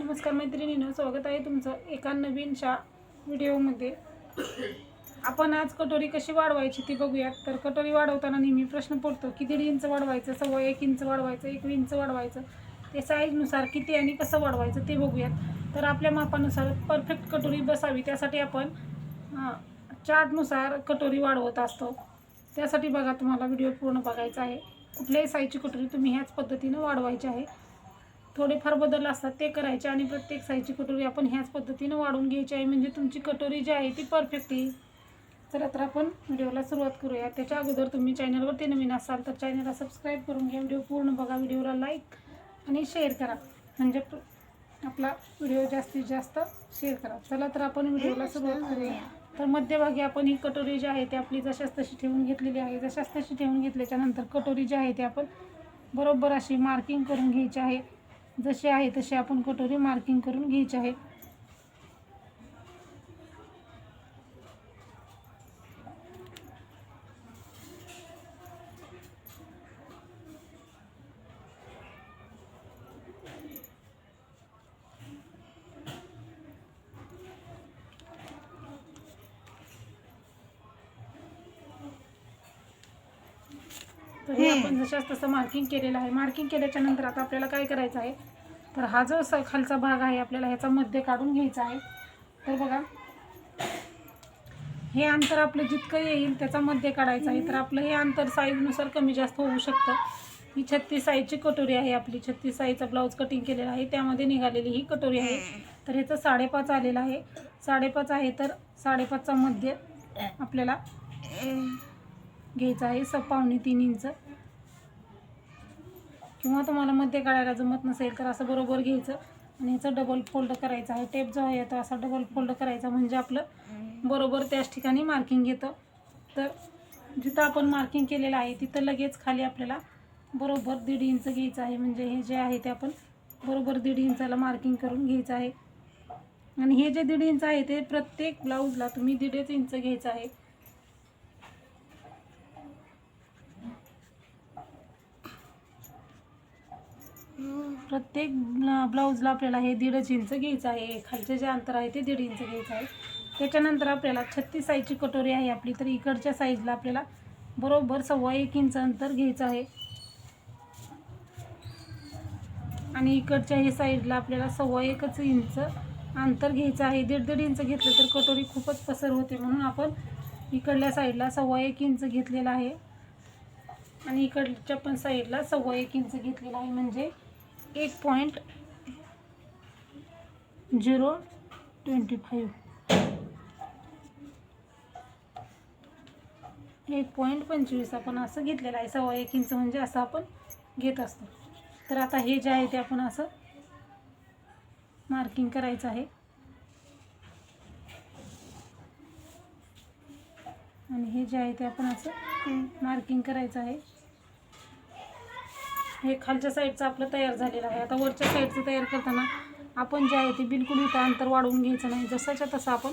नमस्कार मैत्रिणीनं स्वागत आहे तुमचं एका नवीनशा व्हिडिओमध्ये. आपण आज कटोरी कशी वाढवायची ती बघूयात. तर कटोरी वाढवताना नेहमी प्रश्न पडतो की दीड इंच वाढवायचं सव्वा एक इंच वाढवायचं एक इंच वाढवायचं ते साईजनुसार किती आणि कसं वाढवायचं ते बघूयात. तर आपल्या मापानुसार परफेक्ट कटोरी बसावी त्यासाठी आपण चार्टनुसार कटोरी वाढवत असतो. त्यासाठी बघा तुम्हाला व्हिडिओ पूर्ण बघायचा आहे. कुठल्याही साईजची कटोरी तुम्ही ह्याच पद्धतीनं वाढवायची आहे. थोडेफार बदल असतात ते करायचे आणि प्रत्येक साईजची कटोरी आपण ह्याच पद्धतीनं वाढून घ्यायची आहे. म्हणजे तुमची कटोरी जी आहे ती परफेक्ट येईल चला तर आपण व्हिडिओला सुरुवात करूया. त्याच्या अगोदर तुम्ही चॅनलवरती नवीन असाल तर चॅनलला सबस्क्राईब करून घ्या. व्हिडिओ पूर्ण बघा. व्हिडिओला लाईक आणि शेअर करा. म्हणजे आपला व्हिडिओ जास्तीत जास्त शेअर करा. चला तर आपण व्हिडिओला सुरुवात करूया. तर मध्यभागी आपण ही कटोरी जी आहे ती आपली जशाच तशी ठेवून घेतलेली आहे. जशाच तशी ठेवून घेतल्याच्यानंतर कटोरी जी आहे ती आपण बरोबर अशी मार्किंग करून घ्यायची आहे. जसे आहे तसे आपण कटोरी मार्किंग करून घ्यायचे आहे. तर हे आपण जशाच तसं मार्किंग केलेलं आहे. मार्किंग केल्याच्यानंतर आता आपल्याला काय करायचं आहे? तर हा जो स खालचा भाग आहे आपल्याला ह्याचा मध्य काढून घ्यायचा आहे. तर बघा. हे अंतर आपलं जितकं येईल त्याचा मध्य काढायचं आहे. तर आपलं हे अंतर साईजनुसार कमी जास्त होऊ शकतं. ही छत्तीस साईजची कटोरी आहे आपली. छत्तीस साईजचा ब्लाऊज कटिंग केलेला आहे. त्यामध्ये निघालेली ही कटोरी आहे. तर ह्याचं साडेपाच आलेलं आहे. साडेपाच आहे तर साडेपाचचा मध्य आपल्याला घ्यायचं आहे. स पावणे तीन इंच. किंवा तुम्हाला मध्ये काढायला जमत नसेल तर असं बरोबर घ्यायचं. आणि ह्याचं डबल फोल्ड करायचं आहे. टेप जो आहे तो असा डबल फोल्ड करायचा म्हणजे आपलं बरोबर त्याच ठिकाणी मार्किंग येतं. तर जिथं आपण मार्किंग केलेलं आहे तिथं लगेच खाली आपल्याला बरोबर दीड इंच घ्यायचं आहे. म्हणजे हे जे आहे ते आपण बरोबर दीड इंचाला मार्किंग करून घ्यायचं आहे. आणि हे जे दीड इंच आहे ते प्रत्येक ब्लाऊजला तुम्ही दीडच इंच घ्यायचं आहे. प्रत्येक ब्ला- ब्लाऊजला आपल्याला हे दीडच इंच घ्यायचं आहे. खालचे जे अंतर आहे ते दीड इंच घ्यायचं आहे. त्याच्यानंतर आपल्याला छत्तीस साईजची कटोरी आहे आपली. तर इकडच्या साईजला आपल्याला बरोबर सव्वा एक इंच अंतर घ्यायचं आहे. आणि इकडच्या हे साईडला आपल्याला सव्वा एकच इंच अंतर घ्यायचं आहे. दीड दीड इंच घेतलं तर कटोरी खूपच पसर होते म्हणून आपण इकडल्या साईडला सव्वा एक इंच घेतलेला आहे. आणि इकडच्या पण साईडला सव्वा एक इंच घेतलेला आहे. म्हणजे एक पॉईंट झिरो ट्वेंटी फाईव्ह एक पॉईंट पंचवीस आपण असं घेतलेलं आहे. सव्वा एक इंच म्हणजे असं आपण घेत असतो. तर आता हे जे आहे ते आपण असं मार्किंग करायचं आहे. आणि हे जे आहे ते आपण असं मार्किंग करायचं आहे. हे खालच्या साईडचं आपलं तयार झालेलं आहे. आता वरच्या साईडचं तयार करताना आपण जे आहे ते बिलकुल इथं अंतर वाढवून घ्यायचं नाही. जसाच्या तसं आपण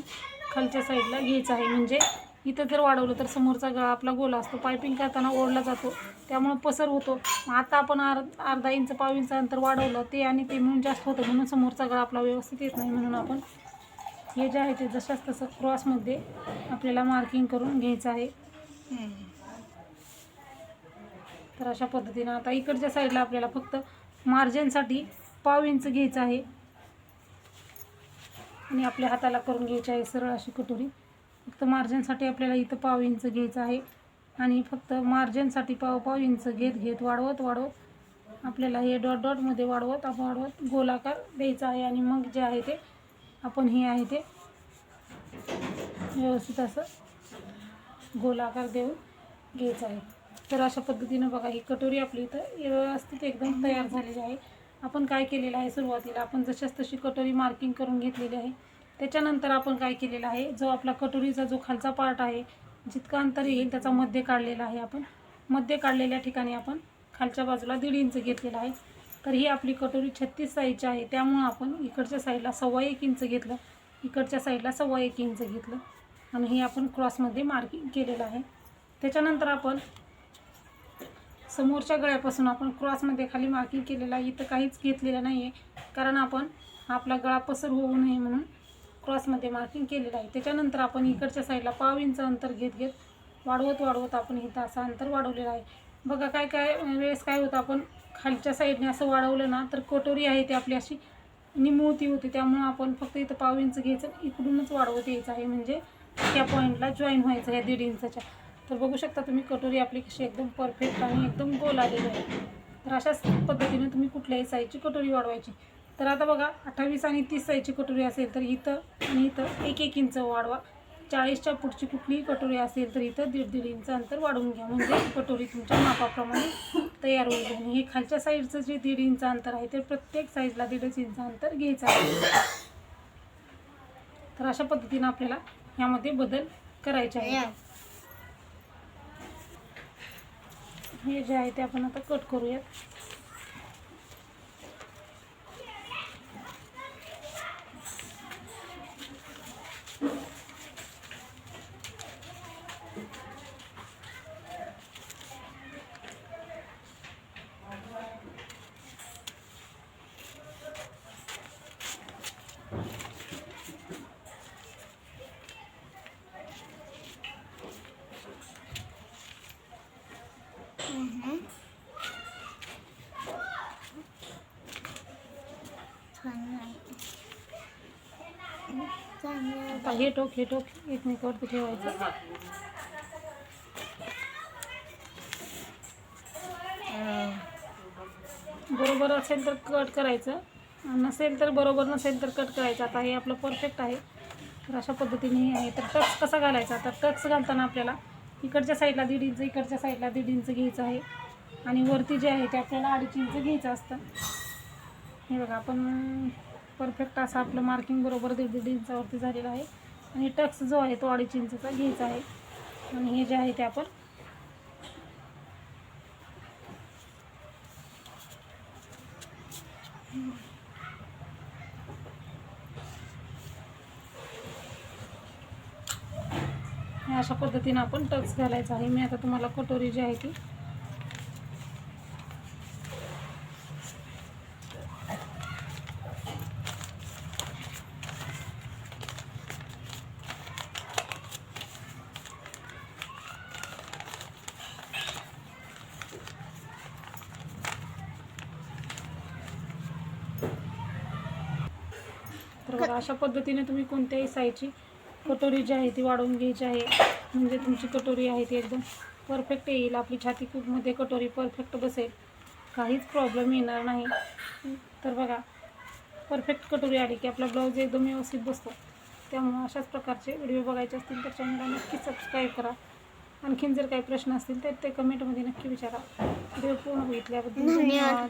खालच्या साईडला घ्यायचं आहे. म्हणजे इथं जर वाढवलं तर समोरचा गळा आपला गोला असतो. पायपिंग करताना ओढला जातो. त्यामुळं पसर होतो. आता आपण अर् अर्धा इंच पाव इंच अंतर वाढवलं ते आणि ते म्हणून जास्त होतं. म्हणून समोरचा गळा आपला व्यवस्थित येत नाही. म्हणून आपण हे जे आहे ते जशाच तसं क्रॉसमध्ये आपल्याला मार्किंग करून घ्यायचं आहे. तर अशा पद्धतीनं आता इकडच्या साईडला आपल्याला फक्त मार्जिनसाठी पाव इंच घ्यायचं आहे. आणि आपल्या हाताला करून घ्यायची आहे सरळ अशी कटोरी. फक्त मार्जिनसाठी आपल्याला इथं पाव इंच घ्यायचं आहे. आणि फक्त मार्जिनसाठी पाव पाव इंच घेत घेत वाढवत वाढवत आपल्याला हे डॉट डॉटमध्ये वाढवत आपण वाढवत गोलाकार द्यायचा आहे आणि मग जे आहे ते आपण हे आहे ते व्यवस्थित असं गोलाकार देऊन घ्यायचं आहे तर अशा पद्धतीनं बघा ही कटोरी आपली इथं व्यवस्थित एकदम तयार झालेली आहे. आपण काय केलेलं आहे सुरुवातीला आपण जशाच तशी कटोरी मार्किंग करून घेतलेली आहे. त्याच्यानंतर आपण काय केलेलं आहे जो आपला कटोरीचा जो खालचा पार्ट आहे जितका अंतर येईल त्याचा मध्य काढलेला आहे आपण. मध्य काढलेल्या ठिकाणी आपण खालच्या बाजूला दीड इंच घेतलेला आहे. तर ही आपली कटोरी छत्तीस साईजची आहे त्यामुळं आपण इकडच्या साईडला सव्वा एक इंच घेतलं इकडच्या साईडला सव्वा एक इंच घेतलं. आणि हे आपण क्रॉसमध्ये मार्किंग केलेलं आहे. त्याच्यानंतर आपण समोरच्या गळ्यापासून आपण क्रॉसमध्ये खाली मार्किंग केलेलं आहे. इथं काहीच घेतलेलं नाही आहे कारण आपण आपला गळा पसर होऊ नये म्हणून क्रॉसमध्ये मार्किंग केलेलं आहे. त्याच्यानंतर आपण इकडच्या साईडला पाव इंच अंतर घेत घेत वाढवत वाढवत आपण इथं असं अंतर वाढवलेलं आहे. बघा काय काय वेळेस काय होतं आपण खालच्या साईडने असं वाढवलं ना तर कटोरी आहे ती आपली अशी निमुळती होती. त्यामुळं आपण फक्त इथं पाव इंच घ्यायचं इकडूनच वाढवत यायचं आहे. म्हणजे त्या पॉईंटला जॉईन व्हायचं ह्या दीड इंचच्या. तर बघू शकता तुम्ही कटोरी आपली कशी एकदम परफेक्ट आणि एकदम गोल आलेली आहे. तर अशाच पद्धतीने तुम्ही कुठल्याही साईजची कटोरी वाढवायची. तर आता बघा अठ्ठावीस आणि तीस साईजची कटोरी असेल तर इथं आणि इथं एक एक इंच वाढवा. चाळीसच्या पुढची कुठलीही कटोरी असेल तर इथं दीड दीड इंच अंतर वाढवून घ्या. म्हणजे कटोरी तुमच्या मापाप्रमाणे तयार होईल. आणि हे खालच्या साईडचं जे दीड इंच अंतर आहे ते प्रत्येक साईजला दीडच इंच अंतर घ्यायचं आहे. तर अशा पद्धतीनं आपल्याला यामध्ये बदल करायचे आहे हे जे आहे ते आपण आता कट करूयात. आता हे टोक हे टोक एकमेकावरती ठेवायचं. बरोबर असेल तर कट करायचं. नसेल तर बरोबर नसेल तर कट करायचं. आता हे आपलं परफेक्ट आहे. तर अशा पद्धतीने हे आहे. तर टक्स कसा घालायचा? तर टक्स घालताना आपल्याला इकडच्या साईडला दीड इंच इकडच्या साईडला दीड इंच घ्यायचं आहे. आणि वरती जे आहे ते आपल्याला अडीच इंच घ्यायचं असतं. हे बघा आपण परफेक्ट असं आपलं मार्किंग बरोबर दीड दीड इंचावरती झालेलं आहे. आणि टक्स जो आहे तो अडीच इंचचा घ्यायचा आहे. आणि हे जे आहे ते आपण अशा पद्धतीनं आपण टक्स घालायचा आहे. मी आता तुम्हाला कटोरी जी आहे ती तर अशा पद्धतीने तुम्ही कोणत्याही साईजची कटोरी जी आहे ती वाढवून घ्यायची आहे. म्हणजे तुमची कटोरी आहे ती एकदम परफेक्ट येईल. आपली छाती मध्ये कटोरी परफेक्ट बसेल. काहीच प्रॉब्लेम येणार नाही. तर बघा परफेक्ट कटोरी आली की आपला ब्लाऊज एकदम व्यवस्थित बसतो. त्यामुळं अशाच प्रकारचे व्हिडिओ बघायचे असतील तर चॅनलला नक्की सबस्क्राईब करा. आणखीन जर काही प्रश्न असतील तर ते कमेंटमध्ये नक्की विचारा. व्हिडिओ पूर्ण बघितल्याबद्दल. धन्यवाद.